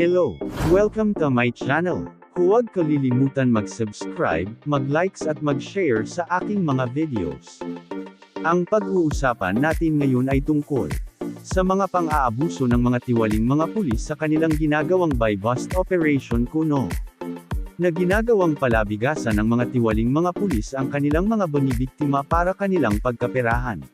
Hello! Welcome to my channel. Huwag kalilimutan mag-subscribe, mag-likes at mag-share sa aking mga videos. Ang pag-uusapan natin ngayon ay tungkol sa mga pang-aabuso ng mga tiwaling mga pulis sa kanilang ginagawang buy-bust operation kuno. Na ginagawang palabigasan ng mga tiwaling mga pulis ang kanilang mga bonibiktima para kanilang pagkaperahan.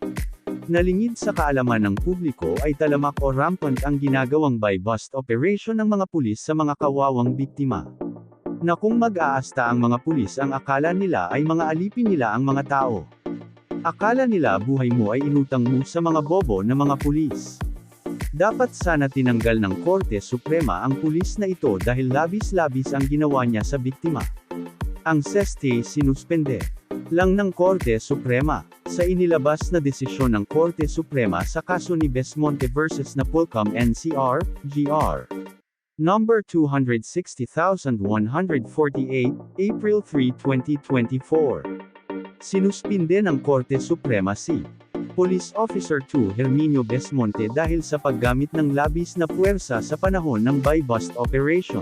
Nalingid sa kaalaman ng publiko ay talamak o rampant ang ginagawang buy-bust operation ng mga pulis sa mga kawawang biktima. Na kung mag-aasta ang mga pulis ang akala nila ay mga alipin nila ang mga tao. Akala nila buhay mo ay inutang mo sa mga bobo na mga pulis. Dapat sana tinanggal ng Korte Suprema ang pulis na ito dahil labis-labis ang ginawa niya sa biktima. Ang SESTE sinuspende lang ng Korte Suprema sa inilabas na desisyon ng Korte Suprema sa kaso ni Besmonte vs. Napolcom NCR, GR. Number 260148, April 3, 2024. Sinuspinde ng Korte Suprema si Police Officer 2 Herminio Besmonte dahil sa paggamit ng labis na puwersa sa panahon ng buy-bust operation.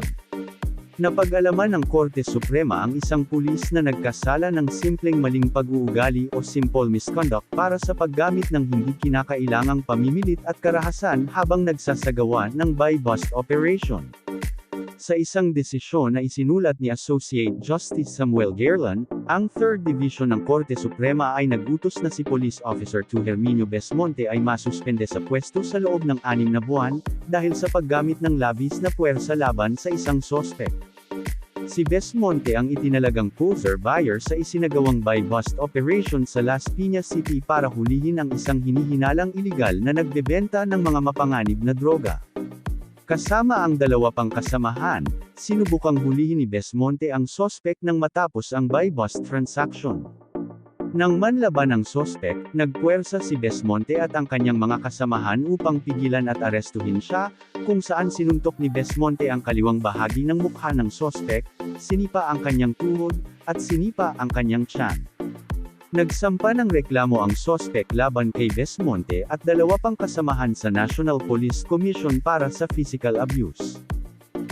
Napag-alaman ng Korte Suprema ang isang pulis na nagkasala ng simpleng maling pag-uugali o simple misconduct para sa paggamit ng hindi kinakailangang pamimilit at karahasan habang nagsasagawa ng buy-bust operation. Sa isang desisyon na isinulat ni Associate Justice Samuel Gerlan, ang 3rd Division ng Korte Suprema ay nagutos na si Police Officer 2 Herminio Besmonte ay masuspende sa pwesto sa loob ng anim na buwan, dahil sa paggamit ng labis na puwersa laban sa isang sospek. Si Besmonte ang itinalagang poser buyer sa isinagawang buy-bust operation sa Las Piñas City para hulihin ang isang hinihinalang iligal na nagbebenta ng mga mapanganib na droga. Kasama ang dalawa pang kasamahan, sinubukang hulihin ni Besmonte ang sospek nang matapos ang buy-bust transaction. Nang manlaban ang sospek, nagpuwersa si Besmonte at ang kanyang mga kasamahan upang pigilan at arestuhin siya, kung saan sinuntok ni Besmonte ang kaliwang bahagi ng mukha ng sospek, sinipa ang kanyang tuhod, at sinipa ang kanyang tiyan. Nagsampa ng reklamo ang sospek laban kay Besmonte at dalawa pang kasamahan sa National Police Commission para sa physical abuse.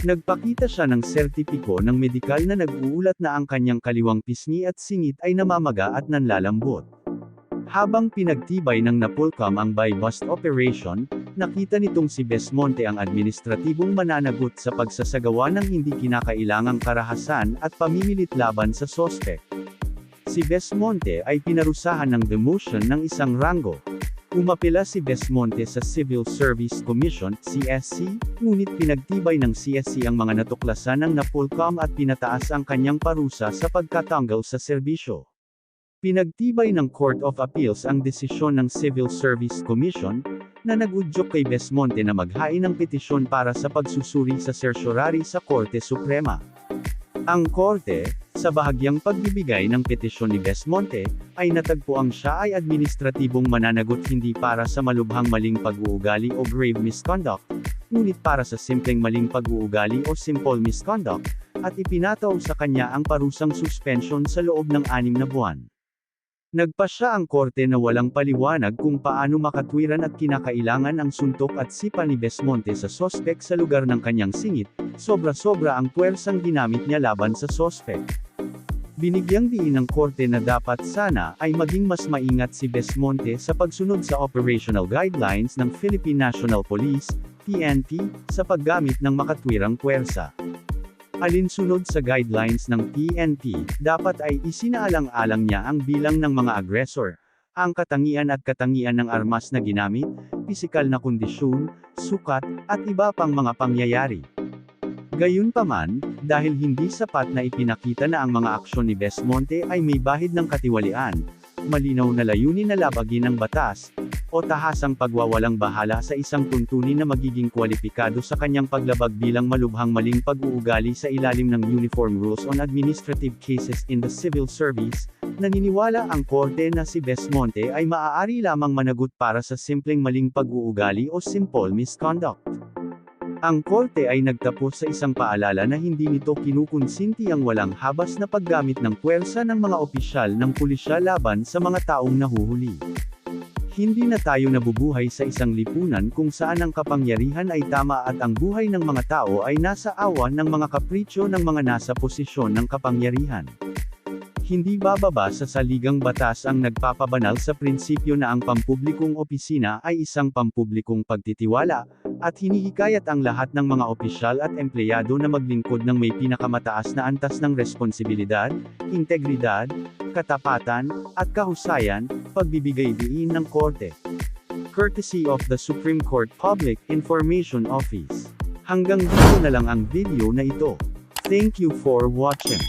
Nagpakita siya ng sertipiko ng medikal na nag-uulat na ang kanyang kaliwang pisngi at singit ay namamaga at nanlalambot. Habang pinagtibay ng Napolcom ang buy-bust operation, nakita nitong si Besmonte ang administratibong mananagot sa pagsasagawa ng hindi kinakailangang karahasan at pamimilit laban sa sospek. Si Besmonte ay pinarusahan ng demotion ng isang rango. Umapela si Besmonte sa Civil Service Commission, CSC, ngunit pinagtibay ng CSC ang mga natuklasan ng Napolcom at pinataas ang kanyang parusa sa pagkatanggal sa serbisyo. Pinagtibay ng Court of Appeals ang desisyon ng Civil Service Commission, na nagudyok kay Besmonte na maghain ng petisyon para sa pagsusuri sa certiorari sa Korte Suprema. Ang Korte, sa bahagyang pagbibigay ng petisyon ni Besmonte, ay natagpuang siya ay administratibong mananagot hindi para sa malubhang maling pag-uugali o grave misconduct, ngunit para sa simpleng maling pag-uugali o simple misconduct, at ipinataw sa kanya ang parusang suspension sa loob ng anim na buwan. Nagpasya ang korte na walang paliwanag kung paano makatwiran at kinakailangan ang suntok at sipa ni Besmonte sa sospek sa lugar ng kanyang singit, sobra-sobra ang puwersang ginamit niya laban sa sospek. Binigyang diin ng korte na dapat sana ay maging mas maingat si Besmonte sa pagsunod sa operational guidelines ng Philippine National Police, PNP, sa paggamit ng makatwirang puwersa. Alinsunod sa guidelines ng PNP, dapat ay isinaalang-alang niya ang bilang ng mga agresor, ang katangian at katangian ng armas na ginamit, pisikal na kondisyon, sukat, at iba pang mga pangyayari. Gayunpaman, dahil hindi sapat na ipinakita na ang mga aksyon ni Besmonte ay may bahid ng katiwalian, malinaw na layunin na labagin ng batas, o tahasang pagwawalang bahala sa isang tuntunin na magiging kwalipikado sa kanyang paglabag bilang malubhang maling pag-uugali sa ilalim ng Uniform Rules on Administrative Cases in the Civil Service, naniniwala ang korte na si Besmonte ay maaari lamang managot para sa simpleng maling pag-uugali o simple misconduct. Ang korte ay nagtapos sa isang paalala na hindi nito kinukonsinti ang walang habas na paggamit ng puwersa ng mga opisyal ng pulisya laban sa mga taong nahuhuli. Hindi na tayo nabubuhay sa isang lipunan kung saan ang kapangyarihan ay tama at ang buhay ng mga tao ay nasa awan ng mga kapritsyo ng mga nasa posisyon ng kapangyarihan. Hindi bababa sa saligang batas ang nagpapabanal sa prinsipyo na ang pampublikong opisina ay isang pampublikong pagtitiwala, at hinihikayat ang lahat ng mga opisyal at empleyado na maglingkod ng may pinakamataas na antas ng responsibilidad, integridad, katapatan, at kahusayan, pagbibigay diin ng korte. Courtesy of the Supreme Court Public Information Office. Hanggang dito na lang ang video na ito. Thank you for watching.